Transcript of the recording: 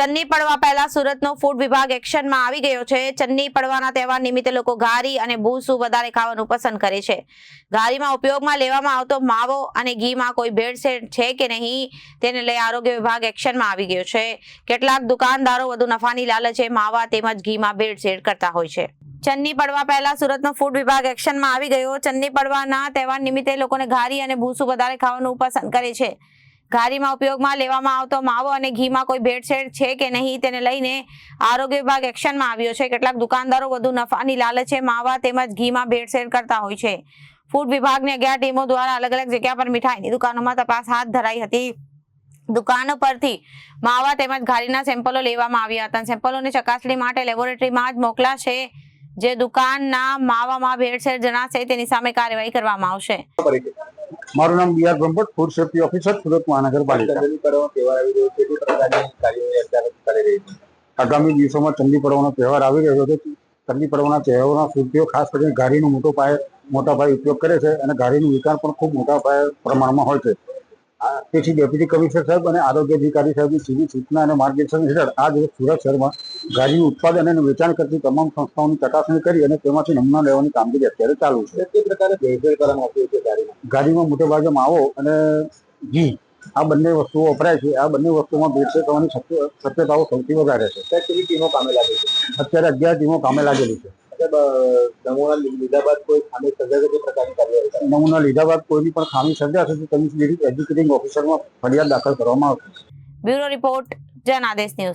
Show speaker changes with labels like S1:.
S1: ચન્ની પડવા પહેલા સુરતનો ફૂડ વિભાગ એક્શનમાં આવી ગયો છે. ચન્ની પડવાના તહેવાર નિમિત્તે લોકો ઘારી અને ભૂસું વધારે ખાવાનું પસંદ કરે છે. ઘારીમાં ઉપયોગમાં લેવામાં આવતો માવો અને ઘીમાં કોઈ ભેળસેળ છે કે નહીં તેને લઈ આરોગ્ય વિભાગ એક્શનમાં આવી ગયો છે. કેટલાક દુકાનદારો વધુ નફાની લાલચે માવા તેમજ ઘીમાં ભેળસેળ કરતા હોય છે. ચન્ની પડવા પહેલા સુરતનો ફૂડ વિભાગ એક્શનમાં આવી ગયો. ચન્ની પડવાના તહેવાર નિમિત્તે લોકોને ઘારી અને ભૂસું વધારે ખાવાનું પસંદ કરે છે. ઘારીમાં ઉપયોગમાં લેવામાં આવતો માવો અને ઘીમાં કોઈ ભેળસેળ છે કે નહીં તેને લઈને આરોગ્ય વિભાગ એક્શનમાં આવ્યો છે. કેટલાક દુકાનદારો વધુ નફાની લાલચે માવા તેમજ ઘીમાં ભેળસેળ કરતા હોય છે. ફૂડ વિભાગની અગિયાર ટીમો દ્વારા અલગ અલગ જગ્યા પર મીઠાઈની દુકાનોમાં તપાસ હાથ ધરાઈ હતી. દુકાનો પરથી માવા તેમજ ઘારીના સેમ્પલો લેવામાં આવ્યા હતા. સેમ્પલોની ચકાસણી માટે લેબોરેટરીમાં જ મોકલાશે જે દુકાનના માવામાં ભેળસેળ જણાશે. તેની સામે કાર્યવાહી કરવામાં આવશે.
S2: મારું નામ B R Brahmbhatt food safety officer Surat Mahanagarpalika. આગામી દિવસોમાં ચંડી પડવાનો તહેવાર આવી રહ્યો છે. ચંડી પડવાના તહેવારના સુરતીઓ ખાસ કરીને ઘારીનો મોટો પાયે મોટા પાયે ઉપયોગ કરે છે અને ઘારીનું વિકાસ પણ ખૂબ મોટા પાયે પ્રમાણમાં હોય છે. તેથી ડેપ્યુટી કમિશનર સાહેબ અને આરોગ્ય અધિકારી સાહેબની સીધી સૂચના અને માર્ગદર્શન હેઠળ આ દિવસ સુરત શહેરમાં ઘારીનું ઉત્પાદન અને વેચાણ કરતી તમામ સંસ્થાઓની ચકાસણી કરી અને તેમાંથી નમૂના લેવાની કામગીરી અત્યારે ચાલુ છે.
S3: તે પ્રકારે ભેળસેળ કરવામાં આવતી છે ગાડીમાં
S2: ગાડીમાં મોટે ભાગે માવો અને ઘી આ બંને વસ્તુઓ વપરાય છે. આ બંને વસ્તુઓમાં ભેળસેળ થવાની શક્ય- શક્યતાઓ સૌથી વધારે છે.
S3: કેટલી ટીમો કામે લાગે છે?
S2: અત્યારે અગિયાર ટીમો કામે લાગેલી છે.
S3: નમૂના લીધા બાદ કોઈ ખામી સર્જાશે તે પ્રકારની કાર્યવાહી
S2: નમૂના લીધા બાદ કોઈની પણ ખામી સર્જાશે તો તેની એજ્યુકેટિંગ ઓફિસરમાં ફરિયાદ દાખલ કરવામાં આવશે.
S1: Bureau report Janadesh news.